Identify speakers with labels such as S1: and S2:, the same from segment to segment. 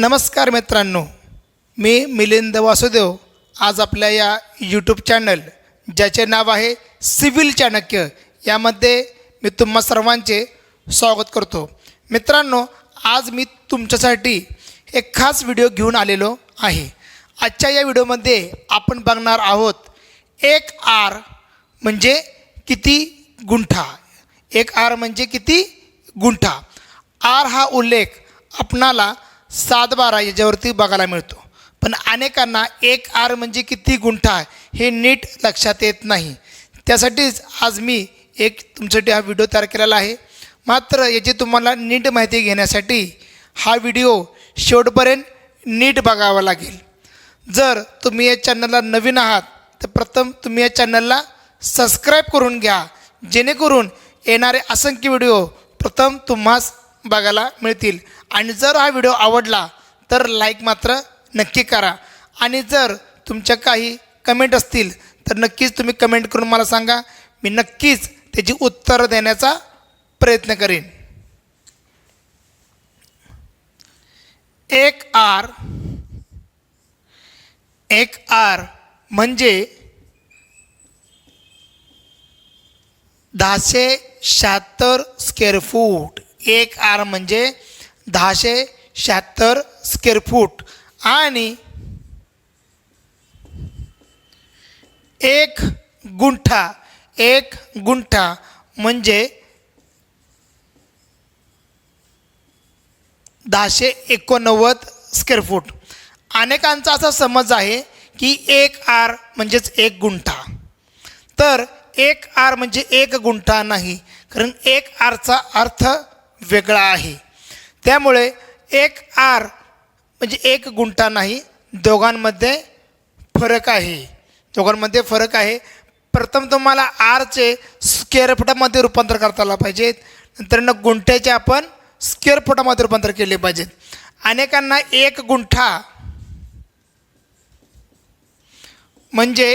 S1: नमस्कार मित्रांनो मी मिलिंद वासुदेव आज आपल्या या यूट्यूब चॅनल ज्याचे नाव आहे सिव्हिल चाणक्य यामध्ये मी तुम्हा सर्वांचे स्वागत करतो. मित्रांनो आज मी तुमच्यासाठी एक खास व्हिडिओ घेऊन आलेलो आहे. आजच्या या व्हिडिओमध्ये आपण बघणार आहोत एक आर म्हणजे किती गुंठा? एक आर म्हणजे किती गुंठा? आर हा उल्लेख आपणाला सात बारा याच्यावरती बघायला मिळतो. पण अनेकांना एक आर म्हणजे किती गुंठा हे नीट लक्षात येत नाही. त्यासाठीच आज मी एक तुमच्यासाठी हा व्हिडिओ तयार केलेला आहे. मात्र याची तुम्हाला नीट माहिती घेण्यासाठी हा व्हिडिओ शेवटपर्यंत नीट बघावा लागेल. जर तुम्ही या चॅनलला नवीन आहात तर प्रथम तुम्ही या चॅनलला सबस्क्राईब करून घ्या. जेणेकरून येणारे असंख्य व्हिडिओ प्रथम तुम्हास बघायला मिळतील. आणि जर हा व्हिडिओ आवडला तर लाईक मात्र नक्की करा. आणि जर तुमच्या काही कमेंट असतील तर नक्कीच तुम्ही कमेंट करून मला सांगा. मी नक्कीच त्याची उत्तरं देण्याचा प्रयत्न करेन. एक आर एक आर म्हणजे दहाशे शहात्तर स्क्वेअर फूट एक आर म्हणजे दहाशे शहात्तर स्क्वेअर फूट आणि एक गुंठा एक गुंठा म्हणजे दहाशे एकोणनव्वद स्क्वेअर फूट अनेकांचा असा समज आहे की एक आर म्हणजेच एक गुंठा. तर एक आर म्हणजे एक गुंठा नाही कारण एक आरचा अर्थ वेगळा आहे. त्यामुळे एक आर म्हणजे एक गुंठा नाही दोघांमध्ये फरक आहे. दोघांमध्ये फरक आहे. प्रथम तुम्हाला आरचे स्क्वेअर फुटामध्ये रूपांतर करता आला पाहिजे. नंतर न गुंठ्याचे आपण स्क्वेअर फुटामध्ये रूपांतर केले पाहिजेत अनेकांना एक गुंठा म्हणजे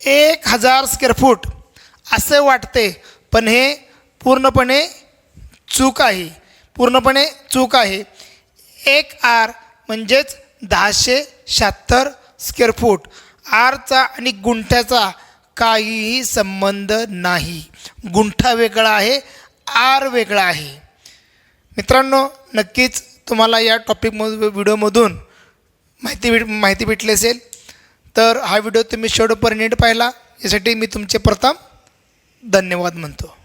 S1: एक हजार स्क्वेअर फूट असे वाटते. पण हे पूर्णपणे चूक आहे. पूर्णपणे चूक आहे. एक आर म्हणजेच दहाशे शहात्तर स्क्वेअर फूट आरचा आणि गुंठ्याचा काहीही संबंध नाही. गुंठा वेगळा आहे आर वेगळा आहे. मित्रांनो नक्कीच तुम्हाला या टॉपिकमध व्हिडिओमधून माहिती भेट माहिती भेटली असेल. तर हा व्हिडिओ तुम्ही शेवटपर्यंत नीट पाहिला. यासाठी मी तुमचे प्रथम धन्यवाद म्हणतो.